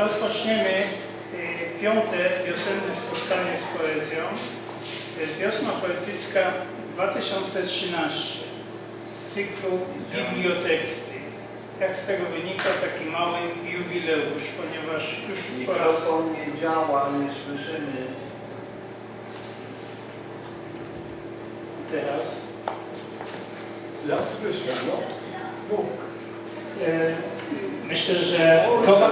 rozpoczniemy y, piąte wiosenne spotkanie z poezją. Jest Wiosna Poetycka 2013 z cyklu Biblioteksty. Jak z tego wynika taki mały jubileusz, ponieważ już po raz Mikrofon nie działa, nie słyszymy. teraz Ja słyszę, no. E, myślę, że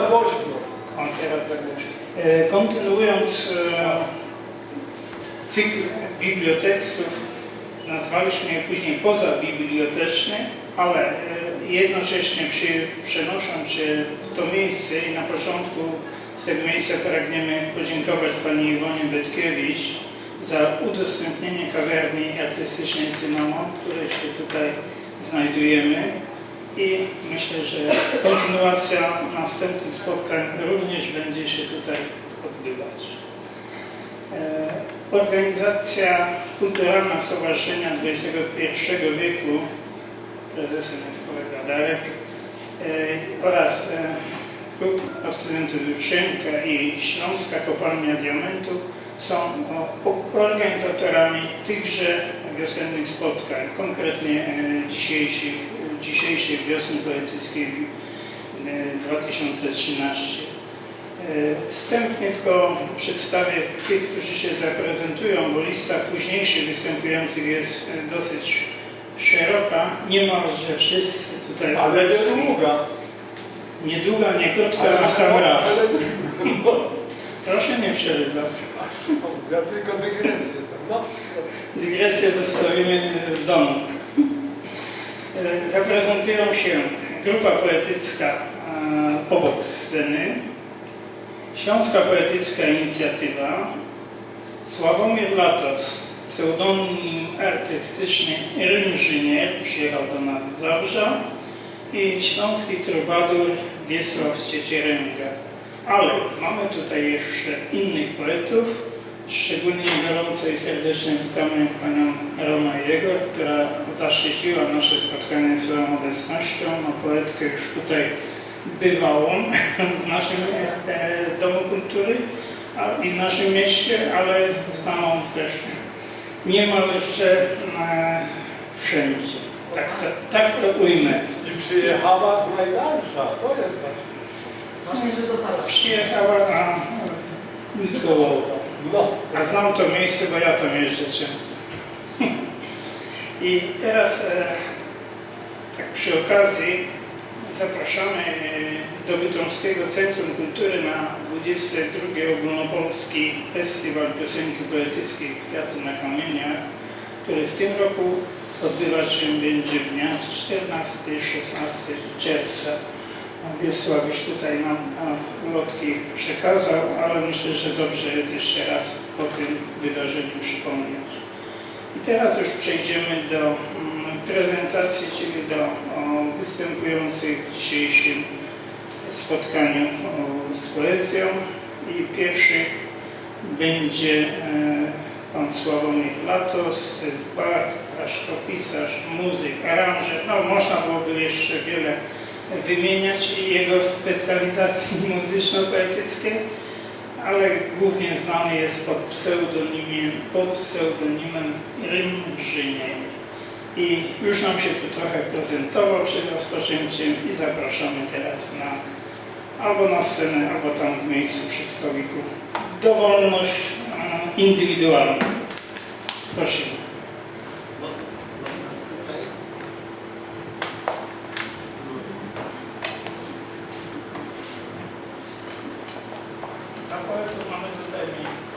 głośno. On teraz zagłuszy. E, Kontynuując e, cykl bibliotekstów, nazwaliśmy je później pozabiblioteczny, ale e, jednocześnie przy, przenosząc się w to miejsce i na początku z tego miejsca pragniemy podziękować Pani Iwonie Betkiewicz za udostępnienie kawiarni artystycznej Cynamon, w której się tutaj znajdujemy i myślę, że kontynuacja następnych spotkań również będzie się tutaj odbywać. E, Organizacja Kulturalna Stowarzyszenia XXI wieku, prezesem jest kolega Darek, e, oraz e, Klub Absolwentów Jutrzenka i Śląska Kopalnia Diamentu są organizatorami tychże wiosennych spotkań, konkretnie dzisiejszych, dzisiejszej wiosny poetyckiej e, 2013. E, Wstępnie tylko przedstawię tych, którzy się zaprezentują, bo lista późniejszych występujących jest e, dosyć szeroka. Niemalże wszyscy tutaj Ale obecni. długa. Nie długa, nie krótka, a sam raz. Proszę nie przerywać. Ja tylko dygresję. No. Dygresję zostawimy w domu. E, Zaprezentują się grupa poetycka obok sceny, Śląska Poetycka Inicjatywa, Sławomir Latos, pseudonim artystyczny Rymżynier, przyjechał do nas z Zabrza. I śląski trubadur Wiesław z Ciecieręga. Ale mamy tutaj jeszcze innych poetów, szczególnie gorąco i serdecznie witamy panią Romę Jego, która zaszczyciła nasze spotkanie swoją obecnością, ma poetkę już tutaj bywałą w naszym e, e, Domu Kultury a, i w naszym mieście, ale znaną też niemal jeszcze e, wszędzie. Tak to, tak to ujmę. I przyjechała z najdalsza. To jest właśnie. Dotarła. Przyjechała na, z Mikołowa. Znam to miejsce, bo ja tam jeżdżę często. I teraz e, tak przy okazji zapraszamy e, do Bytomskiego Centrum Kultury na 22 Ogólnopolski Festiwal Piosenki Poetyckiej Kwiaty na Kamieniach, który w tym roku odbywać się będzie w dniach 14-16 czerwca. Wiesław już tutaj nam a, ulotki przekazał, ale myślę, że dobrze jest jeszcze raz o tym wydarzeniu przypomnieć. I teraz już przejdziemy do mm, prezentacji, czyli do występujących w dzisiejszym spotkaniu z poezją. I pierwszy będzie e, pan Sławomir Latos, to jest bard, fraszkopisarz, muzyk, aranżer, no można byłoby jeszcze wiele wymieniać jego specjalizacji muzyczno-poetyckiej, ale głównie znany jest pod pseudonimem, pod pseudonimem Rymżyniej. I już nam się tu trochę prezentował przed rozpoczęciem i zapraszamy teraz na albo na scenę, albo tam w miejscu przy stoliku. Dowolność indywidualna. Prosimy. Poetów